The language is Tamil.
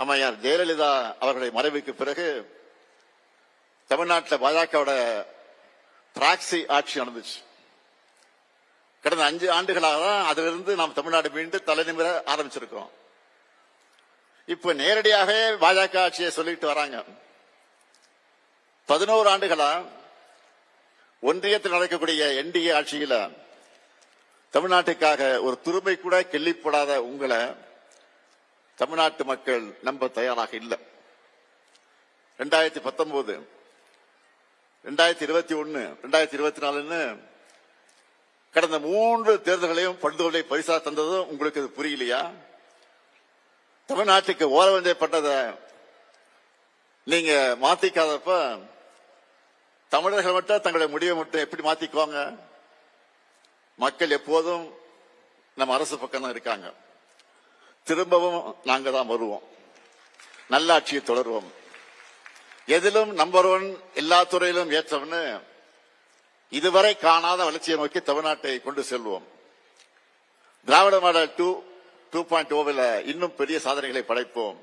அம்மையார் ஜெயலலிதா அவர்களை மறைவுக்கு பிறகு தமிழ்நாட்டில் பாஜகவோட பிராக்சி ஆட்சி நடந்துச்சு. கடந்த அஞ்சு ஆண்டுகளாக தான் அதிலிருந்து நாம் தமிழ்நாடு மீண்டும் தலைநிமிர ஆரம்பிச்சிருக்கோம் இப்ப நேரடியாகவே பாஜக ஆட்சியை சொல்லிட்டு வராங்க. பதினோரு ஆண்டுகளா ஒன்றியத்தில் நடக்கக்கூடிய என்டிஏ ஆட்சியில தமிழ்நாட்டுக்காக ஒரு துருமை கூட கெல்லிப்படாத உங்களை தமிழ்நாட்டு மக்கள் நம்ப தயாராக இல்லை. ரெண்டாயிரத்தி பத்தொன்பது ரெண்டாயிரத்தி இருபத்தி ஒன்னு ரெண்டாயிரத்தி இருபத்தி நாலுன்னு கடந்த மூன்று தேர்தல்களையும் படுதோலை பரிசா தந்ததும் உங்களுக்கு இது புரியலையா? தமிழ்நாட்டுக்கு ஓரவஞ்சப்பட்டதை நீங்க மாத்திக்காதப்ப தமிழர்கள் மட்டும் தங்களுடைய முடிவை மட்டும் எப்படி மாத்திக்குவாங்க? மக்கள் எப்போதும் நம்ம அரசு பக்கம் தான் இருக்காங்க. திரும்பவும் நாங்க தான் வருவோம். நல்லாட்சியை தொடருவோம். எதிலும் நம்பர் ஒன் எல்லா துறையிலும் ஏற்றவனு இதுவரை காணாத வளர்ச்சியை நோக்கி தமிழ்நாட்டை கொண்டு செல்வோம். Dravida model two two point ஓவில் இன்னும் பெரிய சாதனைகளை படைப்போம்.